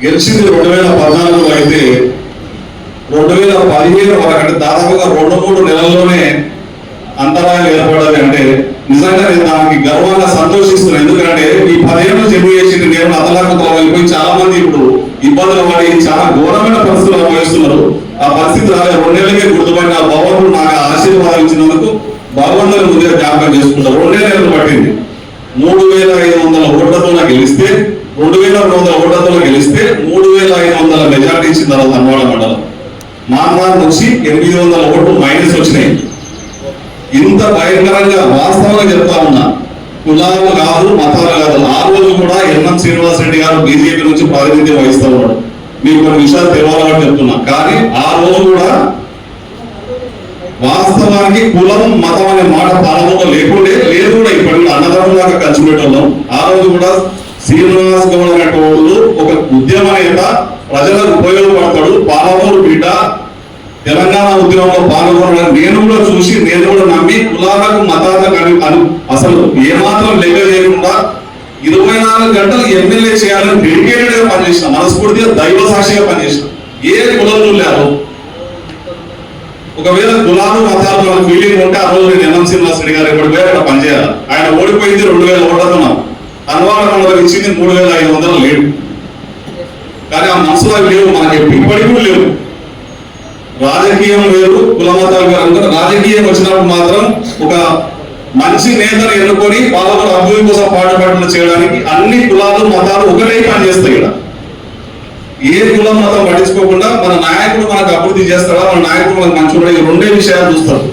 గెలిచింది రెండు వేల పద్నాలుగులో అయితే రెండు వేల పదిహేను వరకు దాదాపుగా రెండు మూడు నెలల్లోనే అంతరాయాలు ఏర్పడాలి అంటే నిజంగా నేను దానికి గర్వంగా సంతోషిస్తున్నాను ఎందుకంటే ఈ పదిహేను జన్మ చేసి నేను అతలాకుతలం వెళ్ళిపోయి చాలా మంది ఇప్పుడు ఇబ్బందులు పడి చాలా ఘోరమైన పరిస్థితులు అనుభవిస్తున్నారు. ఆ పరిస్థితి రాలే రెండేళ్ళకే గుర్తుపడిన ఆ భగవంతుడు నాకు ఆశీర్వాదం ఇచ్చినందుకు భగవంతుని ముందుగా జ్ఞాపకం చేసుకుంటారు రెండే నెలలు పట్టింది. మూడు వేల ఐదు వందల ఓట్లతో నాకు గెలిస్తే రెండు వేల రెండు వందల ఓట్లతో గెలిస్తే మూడు వేల ఐదు వందల మెజార్టీ ఇచ్చిన తర్వాత అన్నవాడ మండలం. నాన్న నుంచి ఎనిమిది వందల ఓట్లు మైనస్ వచ్చినాయి. ఇంత భయంకరంగా వాస్తవంగా చెప్తా ఉన్నా కులాలు కాదు మతాలు కాదు. ఆ రోజు కూడా ఎన్ఎం శ్రీనివాస్ రెడ్డి గారు బీజేపీ నుంచి ప్రాతినిధ్యం వహిస్తూ ఉన్నాడు మీకు కొన్ని విషయాలు తెలవాలని చెప్తున్నా. కానీ ఆ రోజు కూడా వాస్తవానికి కులం మతం అనే మాట పాలనలో లేకుండే లేదు కూడా ఇప్పటికి అన్నదమ్ములాగా కలిసి పెట్టడం ఆ రోజు కూడా శ్రీనివాస్ గౌడ్ అనేటువంటి ఒక ఉద్యమ నేత ప్రజలకు ఉపయోగపడతాడు. పాలమూరు బిడ్డ తెలంగాణ ఉద్యమంలో పాల్గొనడం నేను కూడా చూసి నేను కూడా నమ్మి కులాలకు మతాలకు అని అసలు ఏమాత్రం లెక్క చేయకుండా ఇరవై నాలుగు గంటలు ఎమ్మెల్యే చేయాలని డెడికేటెడ్గా పనిచేసిన మనస్ఫూర్తిగా దైవ సాక్షిగా పనిచేసిన. ఏ కులంలో లేరు. ఒకవేళ కులాలు మతాలు మనకు ఫీలింగ్ ఉంటే ఆ రోజు నేను ఎన్ఎం శ్రీనివాస్ గారు ఇప్పుడు పోయి అక్కడ పనిచేయాలి. ఆయన ఓడిపోయింది రెండు వేల ఓటర్లు అన్వాడ మనకు ఇచ్చింది మూడు వేల ఐదు వందలు లేడు కానీ ఆ మనసులో లేవు మనకి ఇప్పటికి కూడా లేవు. రాజకీయం వేరు కుల మతాలు వేరు. అనుకుంటే రాజకీయం వచ్చినప్పుడు మాత్రం ఒక మంచి నేతను ఎన్నుకొని వాళ్ళతో అభివృద్ధి కోసం పాటుపడుతున్న చేయడానికి అన్ని కులాలు మతాలు ఒకటే పనిచేస్తాయి ఇక్కడ. ఏ కులం మతం పట్టించుకోకుండా మన నాయకుడు మనకు అభివృద్ధి చేస్తాడా మన నాయకుడు మనకు మంచి ఈ రెండే విషయాలు చూస్తారు.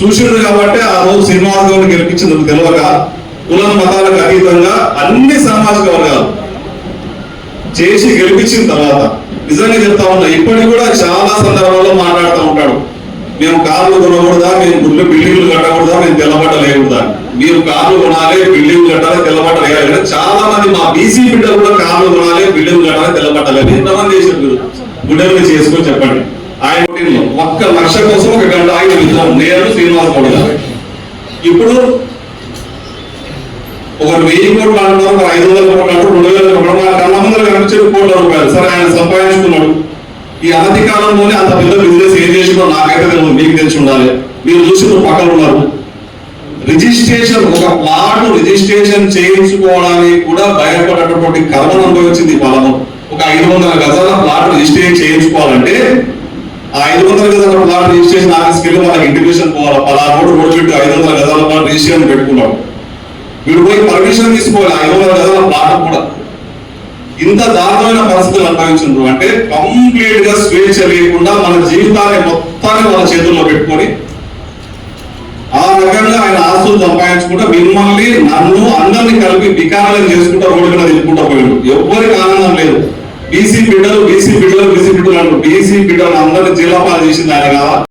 చూసిండ్రు కాబట్టి ఆ రోజు శ్రీనివాస్ గౌడ్ గెలిపించింది తెలియక కులం మతాలకు అతీతంగా అన్ని సామాజిక వర్గాలు. చేసి గెలిపించిన తర్వాత నిజంగా చెప్తా ఉన్నా ఇప్పటికి కూడా చాలా సందర్భాల్లో మాట్లాడుతూ ఉంటాడు. మేము కార్లు కొనకూడదా మేము గుడ్లు బిల్డింగ్లు కట్టకూడదా మేము తెల్లబట్ట లేకూడదా మీరు కార్లు కొనాలి బిల్డింగ్ కట్టాలి తెల్లబట్ట వేయాలి చాలా మంది మా బీసీ బిడ్డలు కూడా కార్లు కొనాలి బిల్డింగ్ కట్టాలి తెల్లబట్ట లేదు ఎంతమంది చేశారు మీరు? గుడ్డలు చేసుకొని చెప్పండి. ఆయన ఒక్క లక్ష కోసం ఒక గంట ఆయన విధానం. నేను శ్రీనివాస్ గౌడ్ ఇప్పుడు ఒక వెయ్యి కోట్లు అంటున్నారు ఒక ఐదు వందల కోట్లు అంటారు రెండు వేల కోట్లు మన కళ్ళ ముందర కనిపించారు కోట్ల రూపాయలు. సరే ఆయన సంపాదించుకున్నాడు. ఈ అనతి కాలంలోనే అంత పెద్ద బిజినెస్ ఏం చేసిందో నాకైతే తెలియదు. మీకు తెలిసి ఉండాలి. మీరు చూసి పక్కన ఉన్నారు. రిజిస్ట్రేషన్ ఒక ప్లాట్ రిజిస్ట్రేషన్ చేయించుకోవడానికి కూడా భయపడేటటువంటి కర్మను అనుభవించింది ఈ ఒక ఐదు వందల గజాల ప్లాట్ రిజిస్ట్రేషన్ చేయించుకోవాలంటే ఆ ఐదు వందల గజాల ప్లాట్ రిజిస్ట్రేషన్ ఆఫీస్కి వెళ్ళి మనకి ఇంటిమేషన్ పోవాలి. పదహారు రోడ్డు రోడ్డు చుట్టూ ఐదు వందల గజాల ప్లాట్ రిజిస్ట్రేషన్ పెట్టుకున్నాడు వీడు పోయి పర్మిషన్ తీసుకోవాలి ఐదు వందల గజాల ప్లాట్ కూడా. ఇంత దారుణమైన పరిస్థితులు అనుభవించారు అంటే కంప్లీట్గా స్వేచ్ఛ లేకుండా మన జీవితాన్ని మొత్తాన్ని మన చేతుల్లో పెట్టుకొని ఆ రకంగా ఆయన ఆస్తులు సంపాదించుకుంటా మిమ్మల్ని నన్ను అందరిని కలిపి వికారాలను చేసుకుంటా రోడ్డు మీద నిలుపుకుంటా పోయాడు. ఎవరికి ఆనందం లేదు. బీసీ బిడ్డలు బీసీ బిడ్డలు బీసీ బిడ్డలు అంటారు. బీసీ బిడ్డలు అందరినీ జిల్లా పాలు చేసింది ఆయన కదా.